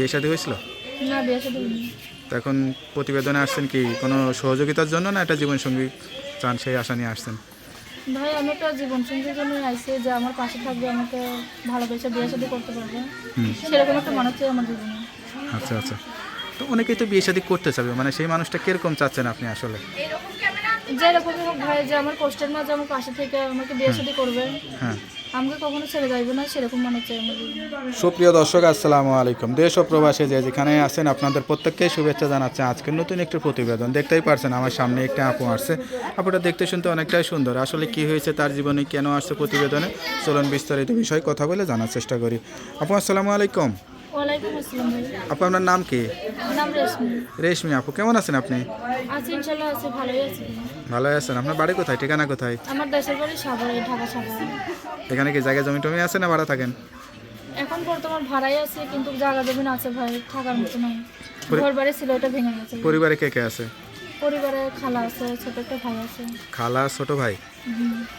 বিয়ে শাদী হয়েছিল? না বিয়ে এখন প্রতিবেদনে আসছেন কি কোনো সহযোগিতার জন্য না একটা জীবনসঙ্গী চান সেই আশা নিয়ে আসছেন? ভাই আমি একটা জন্য যে আমার পাশে থাকবে আমাকে ভালোবেসে বিয়ে করতে পারবে। সেরকম একটা মানুষ চাই আমার জীবনে। আচ্ছা আচ্ছা। তো অনেকেই তো বিয়ে শাদী করতে চাবে মানে সেই মানুষটা কীরকম চাচ্ছেন আপনি আসলে? যেরকমই হোক ভাই যে আমার কষ্টের মাঝে আমার পাশে থেকে আমাকে বিয়ে সাথে করবে হ্যাঁ। আমাকে কখনো ছেড়ে যাইবে না সেরকম মানুষ চাই আমার সুপ্রিয় দর্শক আসসালামু আলাইকুম। দেশ ও প্রবাসে যে যেখানে আছেন আপনাদের প্রত্যেককে শুভেচ্ছা জানাচ্ছে। আজকের নতুন একটি প্রতিবেদন দেখতেই পারছেন আমার সামনে একটা আপু আসছে। আপুটা দেখতে শুনতে অনেকটাই সুন্দর। আসলে কি হয়েছে তার জীবনে কেন আসছে প্রতিবেদনে? চলুন বিস্তারিত বিষয়ে কথা বলে জানার চেষ্টা করি। আপু আসসালামু আলাইকুম। ওয়ালাইকুম আসসালাম ভাই। আপু আপনার নাম কি? নাম রেশমি। রেশমি আপু কেমন আছেন আপনি? আছি ইনশাল্লাহ আছি ভালোই আছি। ভালো আছেন। আপনার বাড়ি কোথায়? ঠিকানা কোথায়? আমার দেশের বাড়ি সাভারে ঢাকা সাভারে। এখানে কি জায়গা জমি টমি আছে না ভাড়া থাকেন? এখন বর্তমান ভাড়াই আছে কিন্তু জায়গা জমিন আছে ভাই থাকার মতো নাই। ঘর বাড়ি ছিল ওটা ভেঙে গেছে। পরিবারে কে কে আছে? পরিবারে খালা আছে ছোট একটা ভাই আছে। খালা ছোট ভাই?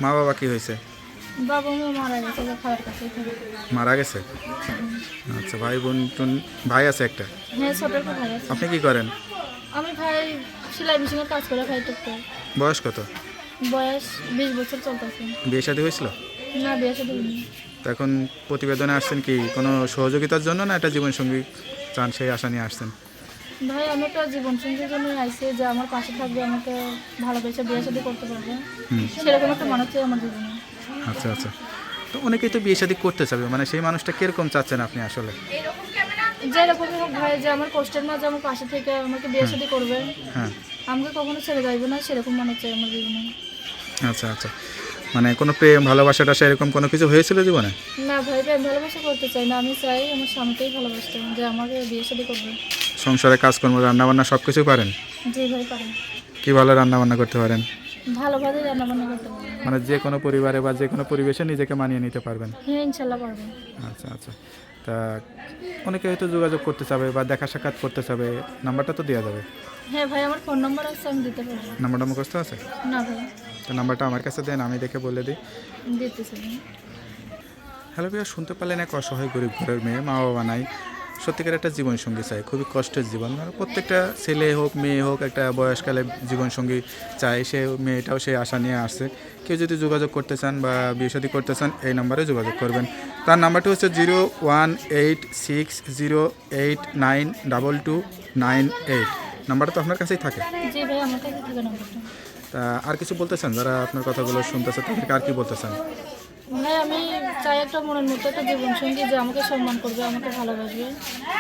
মা বাবা কি হয়েছে? বাবা মা মারা গেছে খালার কাছে মারা গেছে? আচ্ছা ভাই বোন টুন ভাই আছে একটা? হ্যাঁ ছোট একটা ভাই আছে। আপনি কি করেন? আমি ভাই সেলাই মেশিনের কাজ করে টুকটাক। বয়স কত? বয়স বিশ বছর চলতেছে। বিয়ে শাদী হয়েছিল? না বিয়ে হয়নি। এখন প্রতিবেদনে আসছেন কি কোনো সহযোগিতার জন্য না একটা জীবনসঙ্গী চান সেই আশা নিয়ে আসছেন? ভাই আমি একটা জীবন সঙ্গীর জন্য আইসি যে আমার পাশে থাকবে আমাকে ভালোবেসে বিয়ে সাথে করতে পারবে। সেরকম একটা মানুষ চাই আমার জীবনে। আচ্ছা আচ্ছা। তো অনেকেই তো বিয়ে শাদী করতে চাবে মানে সেই মানুষটা কীরকম চাচ্ছেন আপনি আসলে? যেরকমই হোক ভাই যে আমার কষ্টের মাঝে আমার পাশে থেকে আমাকে বিয়ে সাথে করবে। হ্যাঁ। আমাকে কখনো ছেড়ে যাইবে না সেরকম মানুষ চাই আমার জীবনে। আচ্ছা আচ্ছা। মানে কোনো প্রেম ভালোবাসাটা সেরকম কোনো কিছু হয়েছিল জীবনে? না ভাই প্রেম ভালোবাসা করতে চাই না। আমি চাই আমার স্বামীকেই ভালোবাসতাম যে আমাকে বিয়ে সাথে করবে। সংসারে কাজকর্ম রান্নাবান্না সব কিছু পারেন? জি ভাই পারেন। কি ভালো রান্নাবান্না করতে পারেন? ভালোভাবে রান্না বান্না করতে পারবে মানে যে কোনো পরিবারে বা যে কোনো পরিবেশে নিজেকে মানিয়ে নিতে পারবেন? হ্যাঁ ইনশাল্লাহ পারবে। আচ্ছা আচ্ছা। তা অনেকে হয়তো যোগাযোগ করতে চাবে বা দেখা সাক্ষাৎ করতে চাবে নাম্বারটা তো দেওয়া যাবে। হ্যাঁ ভাই আমার ফোন নাম্বার আছে আমি দিতে পারব। নাম্বারটা মুখস্থ আছে? না ভাই। তো নাম্বারটা আমার কাছে দেন আমি দেখে বলে দিই। দিতেছি হ্যালো ভাইয়া শুনতে পারলেন এক অসহায় গরিব ঘরের মেয়ে মা বাবা নাই। সত্যিকার একটা জীবনসঙ্গী চাই খুবই কষ্টের জীবন। মানে প্রত্যেকটা ছেলে হোক মেয়ে হোক একটা বয়সকালে জীবনসঙ্গী চায় সে মেয়েটাও সেই আশা নিয়ে আসছে। কেউ যদি যোগাযোগ করতে চান বা বিয়ে করতে চান এই নাম্বারে যোগাযোগ করবেন। তার নাম্বারটি হচ্ছে zero one eight six zero eight nine double two nine eight. নাম্বারটা তো আপনার কাছেই থাকে। তা আর কিছু বলতে চান? যারা আপনার কথাগুলো শুনতেছে তাদেরকে আর কি বলতে চান? ভাই আমি চাই একটা মনের মতো একটা জীবন সঙ্গী যে আমাকে সম্মান করবে আমাকে ভালোবাসবে।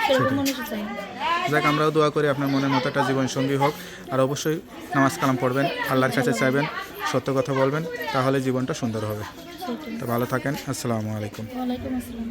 সেরকম মানুষ চাই যাক আমরাও দোয়া করি আপনার মনের মতো একটা জীবনসঙ্গী হোক। আর অবশ্যই নামাজ কালাম পড়বেন আল্লাহর কাছে চাইবেন সত্য কথা বলবেন তাহলে জীবনটা সুন্দর হবে। তো ভালো থাকেন আসসালামু আলাইকুম। ওয়ালাইকুম আসসালাম।